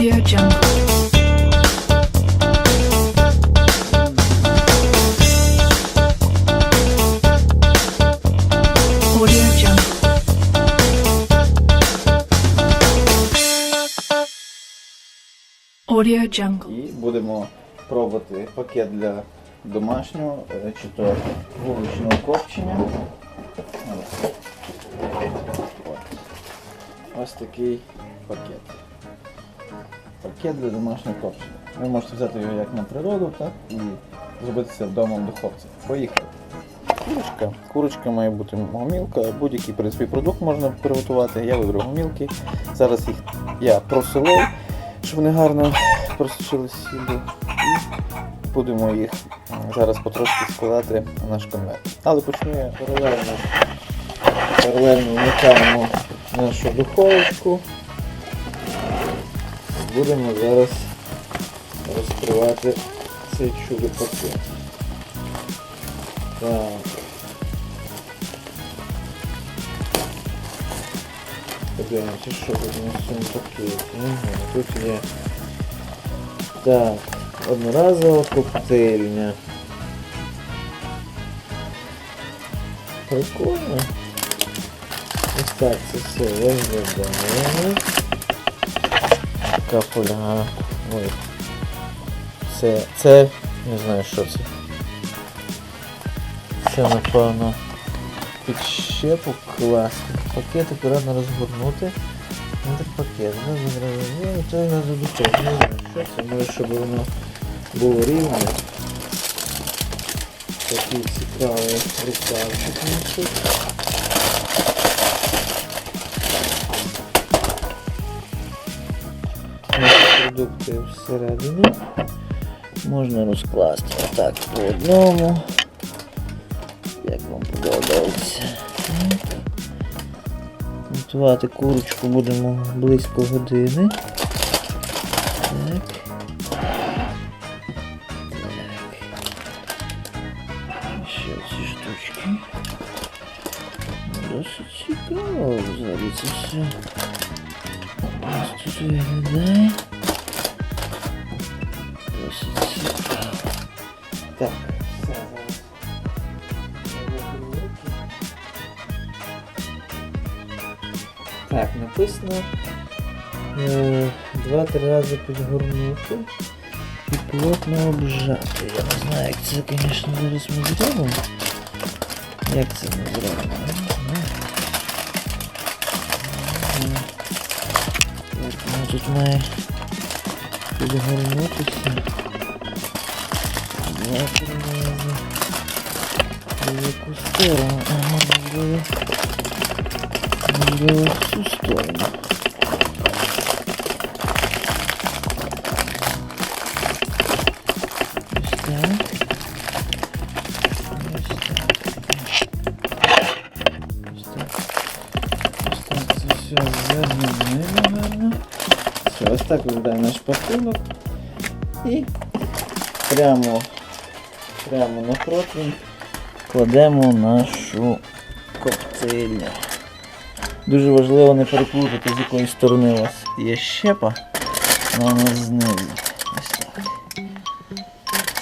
Audio Jungle. Audio Jungle. І будемо пробувати пакет для домашнього е, чи то вуличного копчення. Ось. Ось такий пакет. Пакет для домашнього копчення. Ви можете взяти його як на природу, так і зробити вдома в духовці. Поїхали. Курочка. Курочка має бути гомілка, будь-який в принципі, продукт можна приготувати. Я вибрав гомілки. Зараз їх я просолив, щоб вони гарно просочили сіллю. І будемо їх зараз потрошки складати в наш конверт. Але почну я паралельно. Паралельно вмикаємо нашу духовочку. Будемо зараз розкривати цей чудо пакет. Так. Подивимося, що тут у нас в цьому пакеті. Ага, тут є. Так, одноразова коктейльня. Прикольно. Ось так це все виглядає. Така. Ой. Це, це, не знаю що це. Це напевно під щепу класти. Пакет акуратно розгорнути. Ну так пакет, ну. Ну, це я задушив. Не знаю, що це, може, щоб воно було рівне. Такий цікавий рукавчик продукти всередині. Можна розкласти так по одному. Як вам подобається. Готувати курочку будемо близько години. Так. Так. Ще ці штучки. Досить цікаво взагалі це все. Ось тут виглядає. Досить. Так, все. Так, написано е, два-три рази підгорнути і плотно обжати. Я не знаю, як це, звісно, зараз ми зробимо. Як це ми зробимо? я не. Е, Так, воно тут має підгорнутися. Два-три рази. В сторону? Ага, можливо. Можливо, в цю сторону. Ось так. Ось так. Все ось так виглядає наш пакунок. І прямо, прямо на противень кладемо нашу коктейльню. Дуже важливо не переплутати, з якої сторони у вас є щепа, а у знизу. Ось так.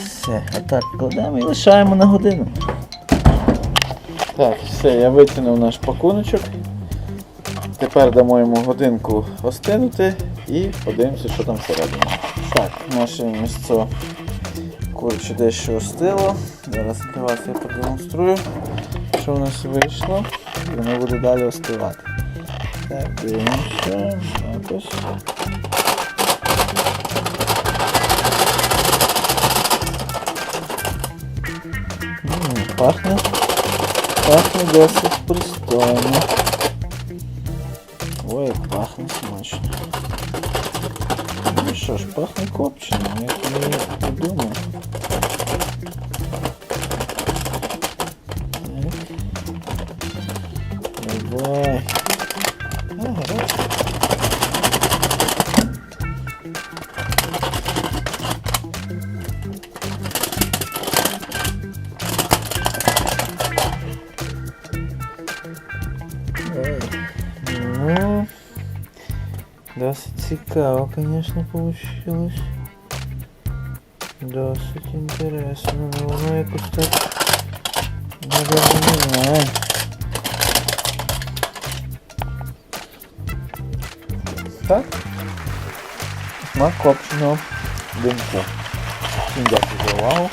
Все, отак кладемо і лишаємо на годину. Так, все, я витягнув наш пакуночок. Тепер дамо йому годинку остинути і подивимося, що там всередині. Так, наше місцо курче дещо остило. Зараз для вас я продемонструю, що в нас вийшло. І воно буде далі остивати. Так, дивимося. М, Пахне. Пахне досить пристойно. Пахне смачно. Ну що ж, пахне копченим, як я і думав. Так. Давай. Досить цікаво, звісно, вийшло. Досить інтересно, але воно якось так. Не знаю. Так. Смак копченого димку. Всім дякую за увагу.